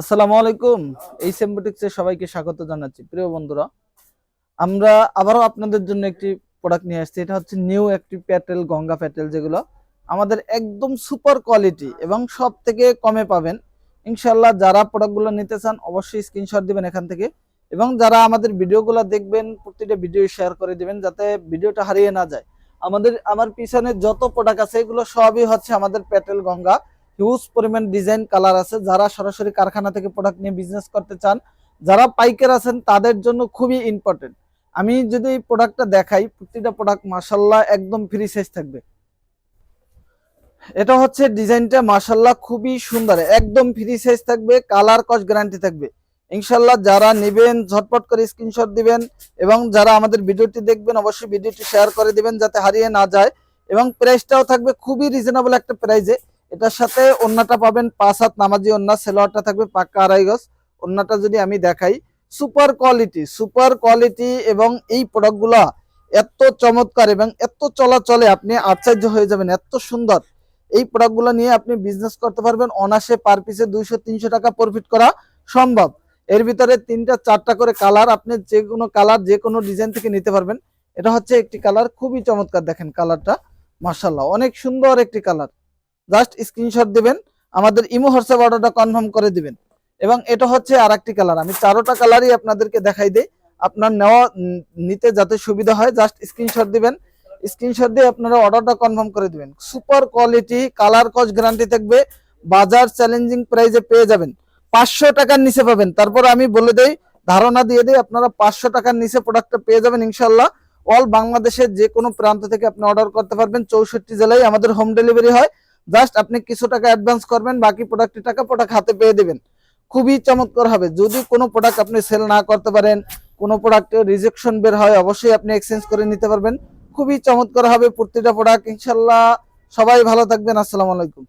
আসসালামু আলাইকুম। এই সেম্বোটিক্সে সবাইকে স্বাগত জানাচ্ছি। প্রিয় বন্ধুরা, আমরা আবারও আপনাদের জন্য একটি প্রোডাক্ট নিয়ে আসছি। এটা হচ্ছে নিউ একটি প্যাটেল গঙ্গা প্যাটেল যেগুলো। আমাদের একদম সুপার কোয়ালিটি এবং সব থেকে কমে পাবেন। ইনশাল্লাহ যারা প্রোডাক্টগুলো নিতে চান, অবশ্যই স্ক্রিনশট দিবেন এখান থেকে। এবং যারা আমাদের ভিডিওগুলো দেখবেন, প্রতিটা ভিডিও শেয়ার করে দিবেন, যাতে ভিডিওটা হারিয়ে না যায়। আমাদের, আমার পিছনে যত প্রোডাক্ট আছে, এগুলো সবই হচ্ছে আমাদের প্যাটেল গঙ্গা হিউজ পরিমাণ ডিজাইন কালার আছে। যারা সরাসরি কারখানা থেকে প্রোডাক্ট নিয়ে বিজনেস করতে চান, যারা পাইকার আছেন, তাদের জন্য খুবই ইম্পর্টেন্ট আমি যদি এই প্রোডাক্টটা দেখাই, প্রতিটা প্রোডাক্ট মাসাল্লাহ একদম ফ্রি সাইজ থাকবে। এটা হচ্ছে ডিজাইনটা মাসাল্লাহ খুবই সুন্দর। একদম ফ্রি সাইজ থাকবে কালার কস্ট গ্যারান্টি থাকবে। ইনশাল্লাহ যারা নেবেন, ঝটপট করে স্ক্রিনশট দিবেন এবং যারা আমাদের ভিডিওটি দেখবেন, অবশ্যই ভিডিওটি শেয়ার করে দিবেন যাতে হারিয়ে না যায়। এবং প্রাইসটাও থাকবে খুবই রিজনেবল একটা প্রাইজে এটার সাথে অন্যটা পাবেন পাঁচ হাত নামাজি অন্য সেলোয়ারটা থাকবে পাক্কা আড়াই গজ। অন্যটা যদি আমি দেখাই, সুপার কোয়ালিটি সুপার কোয়ালিটি এবং এই প্রোডাক্টগুলো এত চমৎকার এবং এত চলাচলে আপনি আশ্চর্য হয়ে যাবেন, এত সুন্দর। এই প্রোডাক্টগুলো নিয়ে আপনি বিজনেস করতে পারবেন অনাসে পার পিসে দুইশো, তিনশো টাকা প্রফিট করা সম্ভব। এর ভিতরে তিনটা, চারটা করে কালার আপনি যে কোনো কালার যে কোনো ডিজাইন থেকে নিতে পারবেন। এটা হচ্ছে একটি কালার খুবই চমৎকার দেখেন কালারটা মার্শাল্লাহ অনেক সুন্দর একটি কালার জাস্ট স্ক্রিনশট দিবেন, আমাদের ইমো হোয়াটসঅ্যাপ অর্ডারটা কনফার্ম করে দিবেন। এবং এটা হচ্ছে আর একটি কালার, আমি চারোটা কালারই আপনাদেরকে দেখাই দিই। আপনার নেওয়া নিতে যাতে সুবিধা হয়, জাস্ট স্ক্রিনশট দিবেন। স্ক্রিনশট দিয়ে আপনারা অর্ডারটা কনফার্ম করে দিবেন। Super quality, colour cost guarantee থাকবে, বাজার চ্যালেঞ্জিং প্রাইজে পেয়ে যাবেন। পাঁচশো টাকার নিচে পাবেন। তারপর আমি বলে দেই, ধারণা দিয়ে দিই, আপনারা পাঁচশো টাকার নিচে প্রোডাক্টটা পেয়ে যাবেন ইনশাল্লাহ অল বাংলাদেশের যে কোনো প্রান্ত থেকে আপনি অর্ডার করতে পারবেন। চৌষট্টি জেলায় আমাদের হোম ডেলিভারি হয়। জাস্ট আপনি কিছু টাকা অ্যাডভান্স করবেন, বাকি প্রোডাক্টের টাকা প্রোডাক্ট হাতে পেয়ে দেবেন। খুবই চমৎকার হবে। যদি কোনো প্রোডাক্ট আপনি সেল না করতে পারেন, কোনো প্রোডাক্টে রিজেকশন বের হয়, অবশ্যই আপনি এক্সচেঞ্জ করে নিতে পারবেন। খুবই চমৎকার হবে প্রতিটা প্রোডাক্ট ইনশাল্লাহ সবাই ভালো থাকবেন। আসসালামু আলাইকুম।